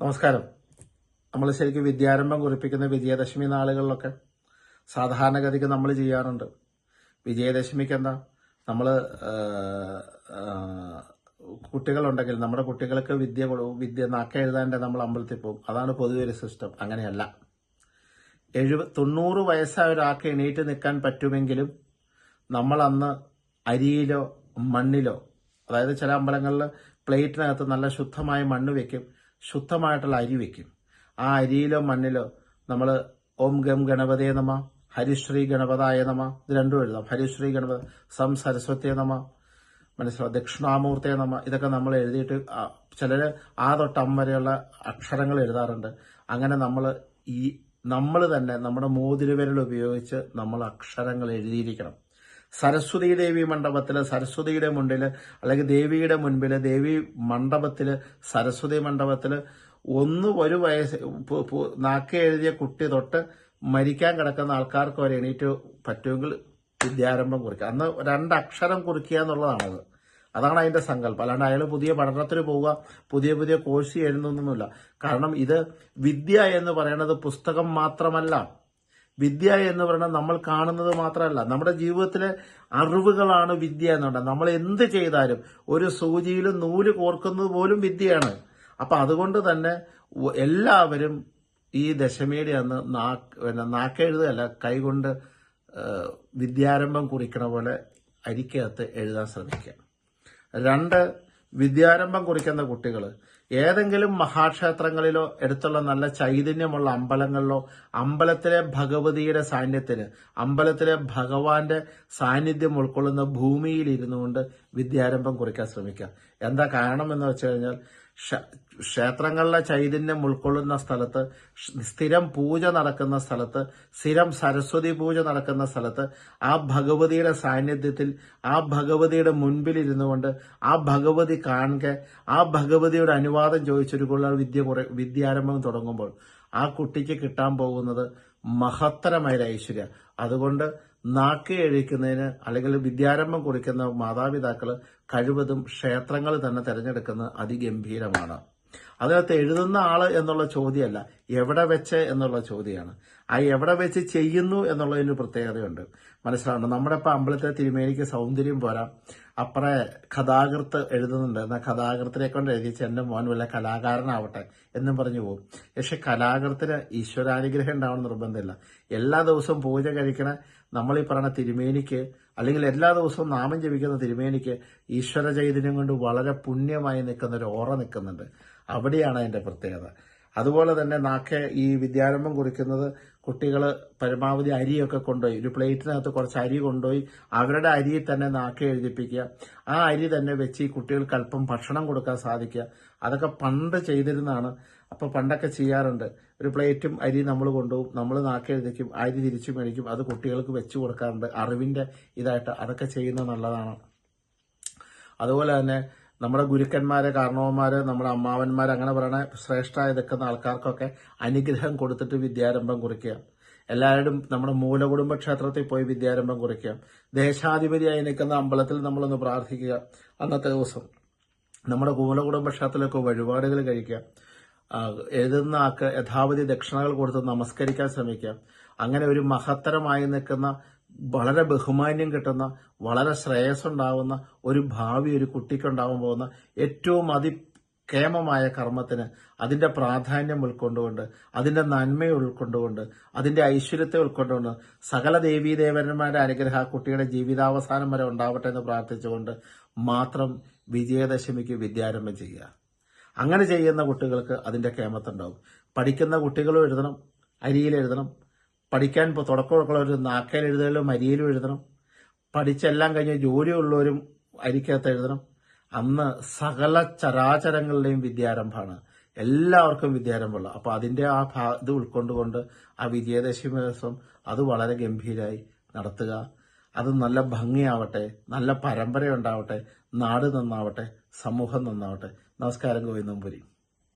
നമസ്കാരം. നമ്മൾ ശരിക്കും വിദ്യാരംഭം കുറിപ്പിക്കുന്ന വിജയദശമി നാളുകളിലൊക്കെ സാധാരണഗതിക്ക് നമ്മൾ ചെയ്യാറുണ്ട്. വിജയദശമിക്ക് എന്താ നമ്മൾ കുട്ടികളുണ്ടെങ്കിൽ നമ്മുടെ കുട്ടികൾക്ക് വിദ്യ വിദ്യ നാക്ക എഴുതാന്റെ നമ്മൾ അമ്പലത്തിൽ പോകും. അതാണ് പൊതുവെ ഒരു സിസ്റ്റം. അങ്ങനെയല്ല. എഴുപ തൊണ്ണൂറ് വയസ്സായ ഒരാൾക്ക് എണീറ്റ് നിൽക്കാൻ പറ്റുമെങ്കിലും നമ്മൾ അന്ന് അരിയിലോ മണ്ണിലോ അതായത് ചില അമ്പലങ്ങളിൽ പ്ലേറ്റിനകത്ത് നല്ല ശുദ്ധമായ മണ്ണ് വെക്കും. ശുദ്ധമായിട്ടുള്ള അരി വെക്കും. ആ അരിയിലോ മണ്ണിലോ നമ്മൾ ഓം ഗം ഗണപതേ നമ ഹരിശ്രീ ഗണപതായ നമ ഇത് രണ്ടും എഴുതാം. ഹരിശ്രീ ഗണപത സം സരസ്വതിയെ നമ മനസ്സിലാവും ദക്ഷിണാമൂർത്തേ നമ ഇതൊക്കെ നമ്മൾ എഴുതിയിട്ട് ചിലർ ആ തൊട്ടം വരെയുള്ള അക്ഷരങ്ങൾ എഴുതാറുണ്ട്. അങ്ങനെ നമ്മൾ ഈ നമ്മൾ തന്നെ നമ്മുടെ മോതിരുവരൽ ഉപയോഗിച്ച് നമ്മൾ അക്ഷരങ്ങൾ എഴുതിയിരിക്കണം. സരസ്വതി ദേവി മണ്ഡപത്തിൽ സരസ്വതിയുടെ മുന്നിൽ അല്ലെങ്കിൽ ദേവിയുടെ മുൻപിൽ ദേവി മണ്ഡപത്തിൽ സരസ്വതി മണ്ഡപത്തിൽ ഒന്ന് ഒരു വയസ്സ് നാക്ക് എഴുതിയ കുട്ടി തൊട്ട് മരിക്കാൻ കിടക്കുന്ന ആൾക്കാർക്ക് വരെ എണീറ്റ് പറ്റുമെങ്കിൽ വിദ്യാരംഭം കുറിക്കുക. അന്ന് രണ്ടക്ഷരം കുറിക്കുക എന്നുള്ളതാണത്. അതാണ് അതിന്റെ സങ്കല്പം. അല്ലാണ്ട് അയാൾ പുതിയ പഠനത്തിന് പോവുക പുതിയ പുതിയ കോഴ്സ് ചെയ്യുന്നൊന്നുമില്ല. കാരണം ഇത് വിദ്യ എന്ന് പറയുന്നത് പുസ്തകം മാത്രമല്ല. വിദ്യ എന്ന് പറയുന്നത് നമ്മൾ കാണുന്നത് മാത്രമല്ല. നമ്മുടെ ജീവിതത്തിലെ അറിവുകളാണ് വിദ്യ എന്നുണ്ട് നമ്മൾ എന്ത് ചെയ്താലും ഒരു സൂചിയിൽ നൂൽ കോർക്കുന്നത് പോലും വിദ്യയാണ്. അപ്പൊ അതുകൊണ്ട് തന്നെ എല്ലാവരും ഈ ദശമിയുടെ അന്ന് നാക്ക് പിന്നെ നാക്കെഴുതുകയല്ല കൈകൊണ്ട് വിദ്യാരംഭം കുറിക്കണ പോലെ അരിക്കകത്ത് എഴുതാൻ ശ്രമിക്കുക. രണ്ട് വിദ്യാരംഭം കുറിക്കുന്ന കുട്ടികൾ ഏതെങ്കിലും മഹാക്ഷേത്രങ്ങളിലോ അടുത്തുള്ള നല്ല ചൈതന്യമുള്ള അമ്പലങ്ങളിലോ അമ്പലത്തിലെ ഭഗവതിയുടെ സാന്നിധ്യത്തിന് അമ്പലത്തിലെ ഭഗവാന്റെ സാന്നിധ്യം ഉൾക്കൊള്ളുന്ന ഭൂമിയിൽ ഇരുന്നുകൊണ്ട് വിദ്യാരംഭം കുറിക്കാൻ ശ്രമിക്കുക. എന്താ കാരണം എന്ന് വെച്ച് കഴിഞ്ഞാൽ ക്ഷേത്രങ്ങളിലെ ചൈതന്യം ഉൾക്കൊള്ളുന്ന സ്ഥലത്ത് സ്ഥിരം പൂജ നടക്കുന്ന സ്ഥലത്ത് സ്ഥിരം സരസ്വതി പൂജ നടക്കുന്ന സ്ഥലത്ത് ആ ഭഗവതിയുടെ സാന്നിധ്യത്തിൽ ആ ഭഗവതിയുടെ മുൻപിൽ ഇരുന്നു കൊണ്ട് ആ ഭഗവതി കാണുക ആ ഭഗവതിയുടെ അനുവാദം ചോദിച്ചൊരു പിള്ളേർ വിദ്യ കുറെ വിദ്യാരംഭം തുടങ്ങുമ്പോൾ ആ കുട്ടിക്ക് കിട്ടാൻ പോകുന്നത് മഹത്തരമായ ഐശ്വര്യ. അതുകൊണ്ട് നാക്ക് എഴിക്കുന്നതിന് അല്ലെങ്കിൽ വിദ്യാരംഭം കുറിക്കുന്ന മാതാപിതാക്കൾ കഴിവതും ക്ഷേത്രങ്ങൾ തന്നെ തിരഞ്ഞെടുക്കുന്നത് അതിഗംഭീരമാണ്. അതിനകത്ത് എഴുതുന്ന ആൾ എന്നുള്ള ചോദ്യമല്ല എവിടെ വെച്ച് എന്നുള്ള ചോദ്യമാണ്. ആ എവിടെ വെച്ച് ചെയ്യുന്നു എന്നുള്ളതിന് പ്രത്യേകതയുണ്ട്. മനസ്സിലാവുന്നുണ്ട്? നമ്മുടെ ഇപ്പം അമ്പലത്തെ തിരുമേനിക്ക് സൗന്ദര്യം പോരാ. അപ്പറേ കഥാകൃത്ത് എഴുതുന്നുണ്ട്. എന്നാൽ കഥാകൃത്തിനെ കൊണ്ട് എഴുതിച്ച് എന്റെ മോൻ വല്ല കലാകാരനാവട്ടെ എന്നും പറഞ്ഞു പോകും. പക്ഷെ കലാകൃത്തിന് ഈശ്വരാനുഗ്രഹം ഉണ്ടാവണം നിർബന്ധമില്ല. എല്ലാ ദിവസവും പൂജ കഴിക്കണ നമ്മൾ ഈ പറയുന്ന തിരുമേനിക്ക് അല്ലെങ്കിൽ എല്ലാ ദിവസവും നാമം ജപിക്കുന്ന തിരുമേനിക്ക് ഈശ്വര ചൈതന്യം കൊണ്ട് വളരെ പുണ്യമായി നിൽക്കുന്ന ഒരു ഓറ നിൽക്കുന്നുണ്ട്. അവിടെയാണ് അതിന്റെ പ്രത്യേകത. അതുപോലെ തന്നെ നാക്കെ ഈ വിദ്യാരംഭം കുറിക്കുന്നത് കുട്ടികൾ പരമാവധി അരിയൊക്കെ കൊണ്ടുപോയി. ഒരു പ്ലേറ്റിനകത്ത് കുറച്ച് അരി കൊണ്ടുപോയി അവരുടെ അരിയിൽ തന്നെ നാക്കെ എഴുതിപ്പിക്കുക. ആ അരി തന്നെ വെച്ച് ഈ കുട്ടികൾക്ക് അല്പം ഭക്ഷണം കൊടുക്കാൻ സാധിക്കുക. അതൊക്കെ പണ്ട് ചെയ്തിരുന്നാണ് അപ്പോൾ പണ്ടൊക്കെ ചെയ്യാറുണ്ട്. ഒരു പ്ലേറ്റും അരി നമ്മൾ കൊണ്ടുപോകും. നമ്മൾ നാക്കെഴുതിക്കും അരി തിരിച്ചു മേടിക്കും. അത് കുട്ടികൾക്ക് വെച്ച് കൊടുക്കാറുണ്ട്. അറിവിന്റെ ഇതായിട്ട് അതൊക്കെ ചെയ്യുന്നത് നല്ലതാണ്. അതുപോലെ തന്നെ നമ്മുടെ ഗുരുക്കന്മാര് കാരണവന്മാര് നമ്മുടെ അമ്മാവന്മാര് അങ്ങനെ പറയണ ശ്രേഷ്ഠമായി നിൽക്കുന്ന ആൾക്കാർക്കൊക്കെ അനുഗ്രഹം കൊടുത്തിട്ട് വിദ്യാരംഭം കുറിക്കുക. എല്ലാവരും നമ്മുടെ മൂലകുടുംബ ക്ഷേത്രത്തിൽ പോയി വിദ്യാരംഭം കുറിക്കുക. ദേശാധിപതിയായി നിൽക്കുന്ന അമ്പലത്തിൽ നമ്മളൊന്ന് പ്രാർത്ഥിക്കുക. അന്നത്തെ ദിവസം നമ്മുടെ മൂലകുടുംബ ക്ഷേത്രത്തിലൊക്കെ വഴിപാടുകൾ കഴിക്കുക. എഴുതുന്ന ആൾക്ക് യഥാവധി ദക്ഷിണകൾ കൊടുത്ത് നമസ്കരിക്കാൻ ശ്രമിക്കുക. അങ്ങനെ ഒരു മഹത്തരമായി നിൽക്കുന്ന വളരെ ബഹുമാന്യം കിട്ടുന്ന വളരെ ശ്രേയസ്സുണ്ടാവുന്ന ഒരു ഭാവി ഒരു കുട്ടിക്കുണ്ടാവാൻ പോകുന്ന ഏറ്റവും അതി കേമമായ കർമ്മത്തിന് അതിന്റെ പ്രാധാന്യം ഉൾക്കൊണ്ടുകൊണ്ട് അതിന്റെ നന്മ ഉൾക്കൊണ്ടുകൊണ്ട് അതിന്റെ ഐശ്വര്യത്തെ ഉൾക്കൊണ്ടുകൊണ്ട് സകല ദേവീദേവന്മാരുടെ അനുഗ്രഹ കുട്ടിയുടെ ജീവിതാവസാനം വരെ ഉണ്ടാവട്ടെ എന്ന് പ്രാർത്ഥിച്ചുകൊണ്ട് മാത്രം വിജയദശമിക്ക് വിദ്യാരംഭം ചെയ്യുക. അങ്ങനെ ചെയ്യുന്ന കുട്ടികൾക്ക് അതിന്റെ കേമത്തുണ്ടാവും പഠിക്കുന്ന കുട്ടികളും എഴുതണം അരിയിൽ എഴുതണം പഠിക്കാൻ ഇപ്പോൾ തുടക്കമുള്ള ഒരു നാക്കയിൽ എഴുതലും അരിയിലും എഴുതണം. പഠിച്ചെല്ലാം കഴിഞ്ഞ് ജോലിയുള്ളവരും അരിക്കകത്ത് എഴുതണം. അന്ന് സകല ചരാചരങ്ങളുടെയും വിദ്യാരംഭമാണ്. എല്ലാവർക്കും വിദ്യാരംഭമുള്ള. അപ്പോൾ അതിന്റെ ആ ഭാ- ഇത് ഉൾക്കൊണ്ടുകൊണ്ട് ആ വിജയദശമി ദിവസം അത് വളരെ ഗംഭീരമായി നടത്തുക. അത് നല്ല ഭംഗിയാവട്ടെ നല്ല പരമ്പര ഉണ്ടാവട്ടെ നാട് നന്നാവട്ടെ സമൂഹം നന്നാവട്ടെ. നമസ്കാരം ഗോവിന്ദംപുരി